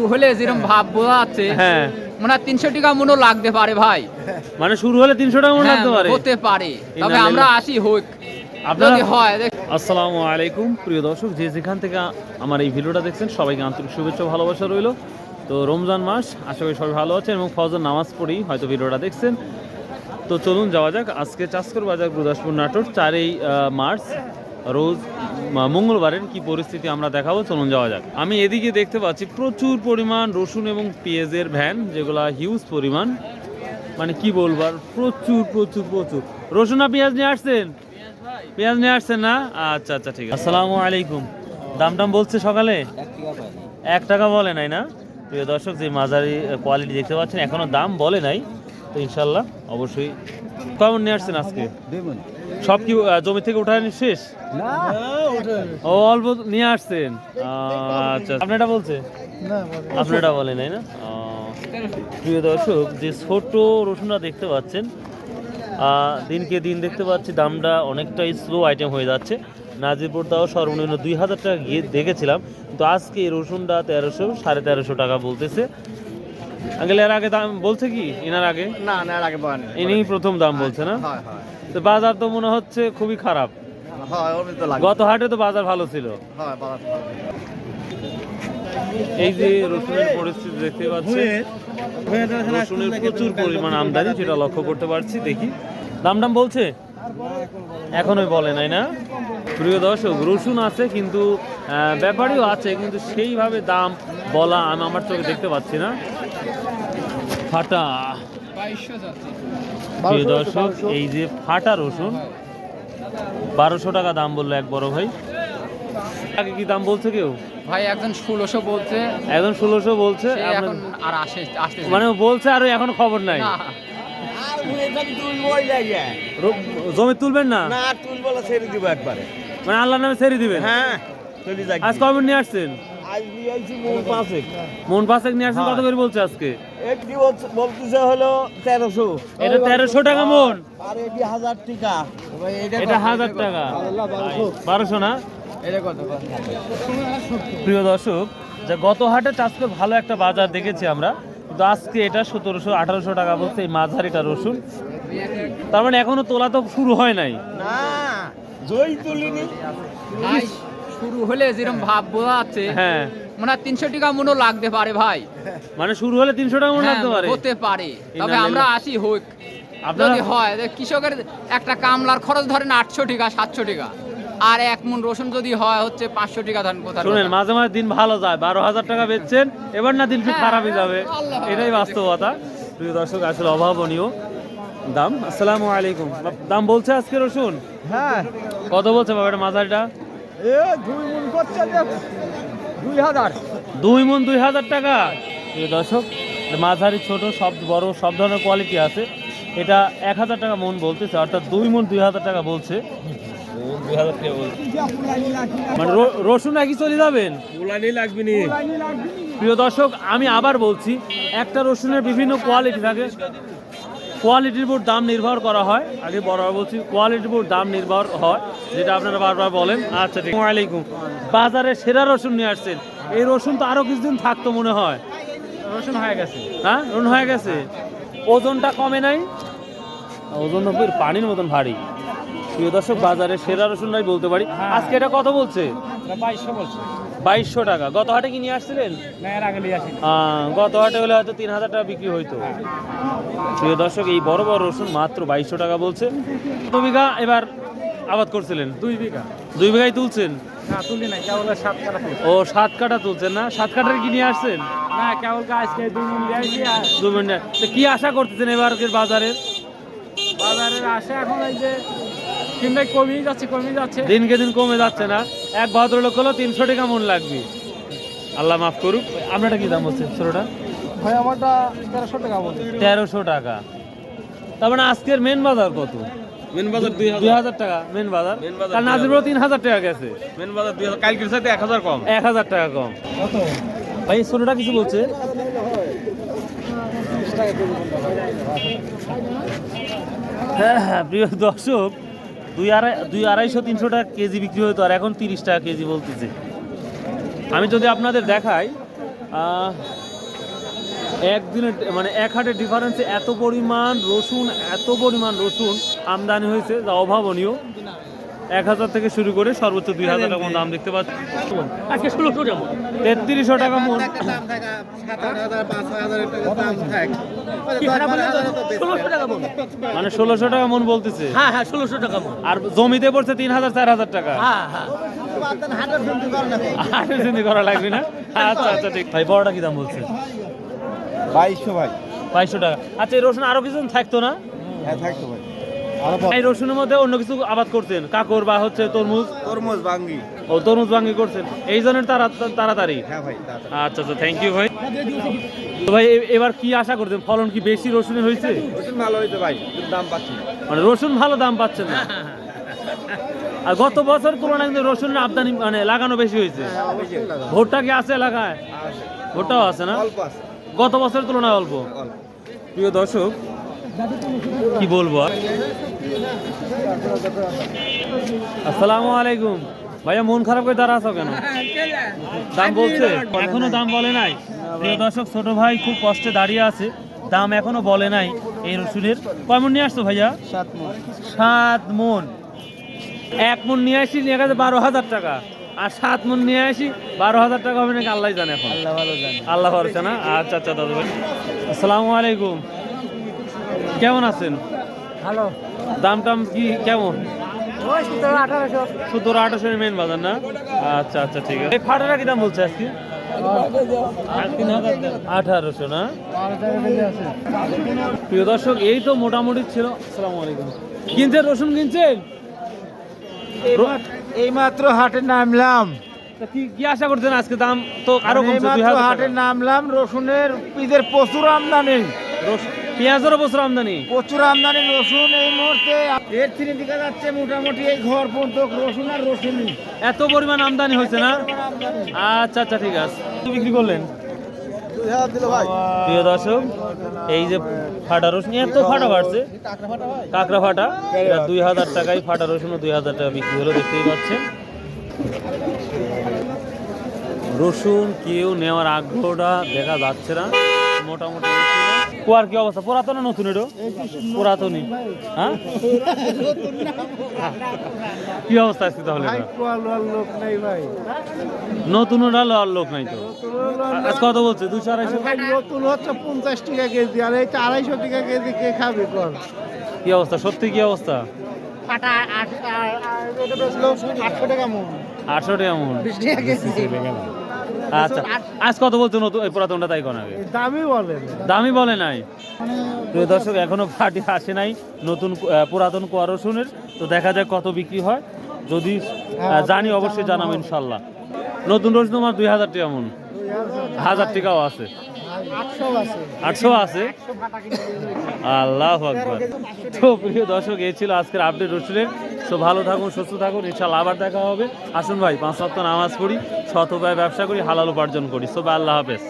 শুরু হলে যেরকম ভাব বোঝা যাচ্ছে হ্যাঁ। মনে হয় তিনশো টাকা মনে লাগতে পারে ভাই। মানে শুরু হলে তিনশো টাকা মনে হ্যাঁ, লাগতে পারে। হতে পারে। তবে আমরা আসি হোক। আপনারা হয় আসসালামু আলাইকুম প্রিয় দর্শক যে যেখান থেকে আমার এই ভিডিওটা দেখছেন সবাইকে আন্তরিক শুভেচ্ছা ভালোবাসা রইল। তো রমজান মাস আশা করি সবাই ভালো আছেন এবং ফজর নামাজ পড়েই হয়তো ভিডিওটা দেখছেন। তো চলুন যাওয়া যাক। আজকে চাষকর বাজার গুরুদাসপুর নাটোর চারই মার্চ। রোজ মঙ্গলবারের কি পরিস্থিতি আমরা দেখাবো? চলুন যাওয়া যাক। আমি এদিকে দেখতে পাচ্ছি প্রচুর পরিমাণ রসুন এবং পেঁয়াজের ভ্যান, যেগুলা হিউজ পরিমাণ। মানে কি বলব আর, প্রচুর প্রচুর প্রচুর। রসুন আর পেঁয়াজ নিয়ে আসছেন? পেঁয়াজ নিয়ে আসছেন না? আচ্ছা আচ্ছা ঠিক আছে। আসসালামু আলাইকুম। দাম টাম বলছে সকালে? এক টাকা বলে নাই না? প্রিয় দর্শক, যে মাঝারি কোয়ালিটি দেখতে পাচ্ছেন, এখনও দাম বলে নাই। তো ইনশাল্লাহ অবশ্যই কেমন নিয়ে আসছেন আজকে? সব কি জমি থেকে উঠানি শেষ? ও অল্প নিয়ে আসছেন? আচ্ছা। আপনারটা বলছে? আপনারটা বলে নাই না? ও, প্রিয় দর্শক যে ছোট রসুনটা দেখতে পাচ্ছেন দিনকে দিন দেখতে পাচ্ছি দামটা অনেকটাই স্লো আইটেম হয়ে যাচ্ছে। নাজিরপুর তাও সর্বনিম্ন দুই হাজার টাকা গিয়ে দেখেছিলাম। তো আজকে এই রসুনটা তেরোশো সাড়ে তেরোশো টাকা বলতেছে। আঙ্কেল এর আগে দাম বলছে কি? এনার আগে? না না এর আগে বলেন। ইনি প্রথম দাম বলছে না? হয় হয়। তো বাজার তো মনে হচ্ছে খুবই খারাপ। হয় ওর তো লাগে। গত হাটে তো বাজার ভালো ছিল। এই যে রসুনের পরিস্থিতি দেখতে পাচ্ছেন রসুনের প্রচুর পরিমাণ আমদানি যেটা লক্ষ্য করতে পারছি দেখি। দাম দাম বলছে? এখনোই বলে নাই না? প্রিয় দর্শক রসুন আছে কিন্তু আহ, ব্যাপারীও আছে কিন্তু সেইভাবে দাম বলা আমি আমার চোখে দেখতে পাচ্ছি না। ফাটা। প্রিয় দর্শক এই যে ফাটা রসুন বারোশো টাকা দাম বলল এক বড় ভাই। আগে কি দাম বলছে কেউ? ভাই একজন ষোলোশো বলছে। একদম ষোলোশো বলছে এখন আর আসে মানে ও বলছে আর এখন খবর নাই। জমি তুলবেন না? না তুল ছেড়ে দিব একবারে। মানে আল্লাহর নামে ছেড়ে দিবেন? হ্যাঁ চলে আজ কবে নিয়ে আসছেন? আজ নিয়ে আইছি মন পাঁচেক। মন পাঁচেক নিয়ে আসছেন কত হ্যাঁ। করে বলছে আজকে? একটি বলতেছে হলো তেরোশো। এটা তেরোশো টাকা মন? আর এটি হাজার টাকা। এটা হাজার টাকা। বারোশো না? প্রিয় দর্শক যে গত হাটে আজকে ভালো একটা বাজার দেখেছি আমরা। কিন্তু আজকে এটা সতেরোশো আঠারোশো টাকা বলছে এই মাঝারিটা রসুন। তার মানে এখনও তোলা তো শুরু হয় নাই। না তুলিনি। শুরু হলে যেরকম ভাব বোঝা যাচ্ছে হ্যাঁ। মনে হয় তিনশো টাকা মনে লাগতে পারে ভাই। মানে শুরু হলে তিনশো টাকা মনে হ্যাঁ, লাগতে পারে? হতে পারে। তবে আমরা। আসি হোক। আপনারা যদি হয় কৃষকের একটা কামলার খরচ ধরেন আটশো টাকা সাতশো টাকা। আর এক মন রসুন যদি হয় হচ্ছে পাঁচশো টাকা ধরেন কোথায় শুনেন মাঝে মাঝে দিন ভালো যায় বারো হাজার টাকা বেচছেন এবার না দিন হ্যাঁ, খারাপই যাবে। এটাই বাস্তবতা। প্রিয় দর্শক আসলে অভাবনীয় দাম। আসসালামু আলাইকুম। দাম বলছে আজকে রসুন? হ্যাঁ। কত বলছে বাবা এটা মাঝারিটা? এ দুই মন করছে যে দুই হাজার। দুই মন দুই হাজার টাকা। প্রিয় দর্শক মাঝারি ছোট সব বড় সব ধরনের কোয়ালিটি আছে। এটা এক হাজার টাকা মন বলতেছে অর্থাৎ দুই মন দুই হাজার টাকা বলছে। মানে রসুন নাকি চলে যাবেন? লাগবে নি। প্রিয় দর্শক আমি আবার বলছি একটা রসুনের বিভিন্ন কোয়ালিটি থাকে। কোয়ালিটির উপর দাম নির্ভর করা হয়। আগে বরাবর বলছি কোয়ালিটির উপর দাম নির্ভর হয় যেটা আপনারা বারবার বলেন। আচ্ছা ঠিক। আলাইকুম। বাজারে সেরা রসুন নিয়ে আসছেন। এই রসুন তো আরও কিছুদিন থাকতো মনে হয়। রসুন হয়ে গেছে। হ্যাঁ রসুন হয়ে গেছে? ওজনটা কমে নাই? ওজন পানির মতন ভারী। প্রিয় দর্শক বাজারে সেরা রসুনটাই বলতে পারি। আজকে এটা কত বলছে? বাইশশো বলছে। বাইশশো টাকা। গত হাটে কি নিয়ে আসছিলেন? গত হাটে হলে হয়তো তিন হাজার টাকা বিক্রি হইতো। প্রিয় দর্শক এই বড় বড় রসুন মাত্র বাইশশো টাকা বলছে। কত বিঘা? এবার আবাদ করছিলেন? দুই বিঘা। দুই বিঘাই তুলছেন? ও সাত কাটা তুলছেন না? সাত কাটার কি নিয়ে আসছেন? না কেবল আজকে দুই মিনিট কি আশা করতেছেন এবারকের বাজারে বাজারের আশা এখন এই যে কিনলে কমিয়ে যাচ্ছে কমিয়ে যাচ্ছে। দিনকে দিন কমে যাচ্ছে না। এক ভদ্রলোক হলো তিনশো টাকা মন লাগবে। আল্লাহ মাফ করুক। আপনারটা কি দাম হচ্ছে ছোটটা ভাই আমারটা তেরোশো টাকা তেরোশো টাকা। তার মানে আজকের মেন বাজার কত? মেন বাজার দুই হাজার। টাকা মেন বাজার। মেন তিন হাজার টাকা গেছে। মেন বাজার দুই হাজার। কালকের সাথে এক হাজার কম। এক হাজার টাকা কম। ভাই ছোটটা কিছু বলছে? হ্যাঁ হ্যাঁ প্রিয় দর্শক দুই আড়াই দুই আড়াইশো, তিনশো টাকা কেজি বিক্রি হতো আর এখন তিরিশ টাকা কেজি বলতেছে। আমি যদি আপনাদের দেখাই একদিনের মানে এক হাটের ডিফারেন্সে এত পরিমাণ রসুন, এত পরিমাণ রসুন আমদানি হয়েছে, যা অভাবনীয়। এক হাজার থেকে শুরু করে সর্বোচ্চ দুই হাজার টাকা দাম দেখতে পাচ্ছি। আজকে ষোলোশো টাকা তেত্রিশশো টাকা মন মন মানে ষোলোশো টাকা মন বলতেছে। হ্যাঁ হ্যাঁ ষোলোশো টাকা মন আর জমিতে পড়ছে তিন হাজার চার হাজার টাকা। হ্যাঁ হ্যাঁ। করা লাগবে না? আচ্ছা আচ্ছা ঠিক। ভাই বড়টা কি দাম বলছে? বাইশশো ভাই। বাইশশো টাকা। আচ্ছা এই রসুন আরও কিছু থাকতো না? হ্যাঁ থাকতো ভাই। এই রসুনের মধ্যে অন্য কিছু আবাদ করতেন কাকর বা হচ্ছে তরমুজ? তরমুজ বাঙ্গি ও তরমুজ ভাঙ্গি করছেন। এই জন্য তারা তাড়াতাড়ি? হ্যাঁ ভাই আচ্ছা আচ্ছা থ্যাংক ইউ ভাই। তো ভাই এবার কি আশা করতেন ফলন কি বেশি রসুনের হয়েছে? রসুন ভালো হইতো ভাই দাম পাচ্ছি না। মানে রসুন ভালো দাম পাচ্ছেন না। আর গত বছর তুলনায় কিন্তু রসুনের আমদানি মানে লাগানো বেশি হয়েছে। ভোটটা কি আছে এলাকায়? ভোটটাও আছে না? গত বছরের তুলনায় অল্প। প্রিয় দর্শক কি বলব আর? আসসালামু আলাইকুম। ভাইয়া মন খারাপ করে দাঁড়া আছো কেন? দাম বলছে? এখনও দাম বলে নাই। প্রিয় দর্শক ছোট ভাই খুব কষ্টে দাঁড়িয়ে আছে। দাম এখনও বলে নাই এই রসুনের। কয় মন নিয়ে আসছো ভাইয়া? সাত মন। সাত মন। এক মন নিয়ে আসি নিয়ে গেছে বারো হাজার টাকা। আর সাত মন নিয়ে আসি বারো হাজার টাকা হবে নাকি? আল্লাহ জানে এখন। আল্লাহ ভালো জানে। আল্লাহ ভরসা না? আচ্ছা আচ্ছা দাদু ভাই। আসসালামু আলাইকুম। কেমন আছেন? ভালো। দাম টাম কি কেমন? সতেরো আঠারোশো। মেন বাজার না? আচ্ছা আচ্ছা ঠিক আছে। এই ফাটাটা কি দাম বলছে আজকে? আঠারোশো না? প্রিয় দর্শক এই তো মোটামুটি ছিল। আসসালামু আলাইকুম। কিনছেন রসুন কিনছেন? এই মাত্র হাটে নামলাম। কি কি আশা করছেন আজকে দাম তো আরও হাটে। নামলাম রসুনের ঈদের প্রচুর আমদানি। রস- পেঁয়াজেরও বছর আমদানি। প্রচুর আমদানি রসুন এই মুহূর্তে এর থেকে দিকে যাচ্ছে মোটামুটি এই ঘর পর্যন্ত রসুন আর রসুনই এত পরিমাণ আমদানি হয়েছে না? আচ্ছা আচ্ছা ঠিক আছে। বিক্রি করলেন? দিল প্রিয় দর্শক এই যে ফাটা রসুন এত ফাটা বাড়ছে। কাঁকড়া ফাটা এটা দুই হাজার টাকায় ফাটা রসুন দুই হাজার টাকা বিক্রি হলো দেখতেই পাচ্ছেন। রসুন কেউ নেওয়ার আগ্রহটা দেখা যাচ্ছে না। মোটামুটি। কুয়ার কি অবস্থা পুরাতন নতুন এটা পুরাতনই হ্যাঁ কি অবস্থা আছে তাহলে এটা? লোক নেই ভাই নতুন ওটা লওয়ার লোক নাই তো কত বলছে দুশো আড়াইশো নতুন হচ্ছে পঞ্চাশ টাকা কেজি আর এইটা আড়াইশো টাকা কেজি কে খাবে কর কি অবস্থা সত্যি কি অবস্থা আটশো টাকা মন আটশো টাকা মন বিশ টাকা কেজি আচ্ছা আজ কত বলছো নতুন পুরাতনটা তাই কোন আগে? দামই বলে দামই বলে নাই? প্রিয় দর্শক এখনও পার্টি আসে নাই নতুন পুরাতন কোয়া রসুনের। তো দেখা যাক কত বিক্রি হয়। যদি জানি অবশ্যই জানাব ইনশাল্লাহ নতুন রসুন আমার দুই হাজার টাকা মন। হাজার টাকাও আছে। আটশো আছে। আল্লাহ আকবর। তো প্রিয় দর্শক এই ছিল আজকের আপডেট রসুনের। তো ভালো থাকুন সুস্থ থাকুন। ইনশাল্লাহ আবার দেখা হবে। আসুন ভাই পাঁচ সপ্তাহ নামাজ পড়ি। উপায় ব্যবসা করি হালাল উপার্জন করি। সবাই আল্লাহ হাফেজ।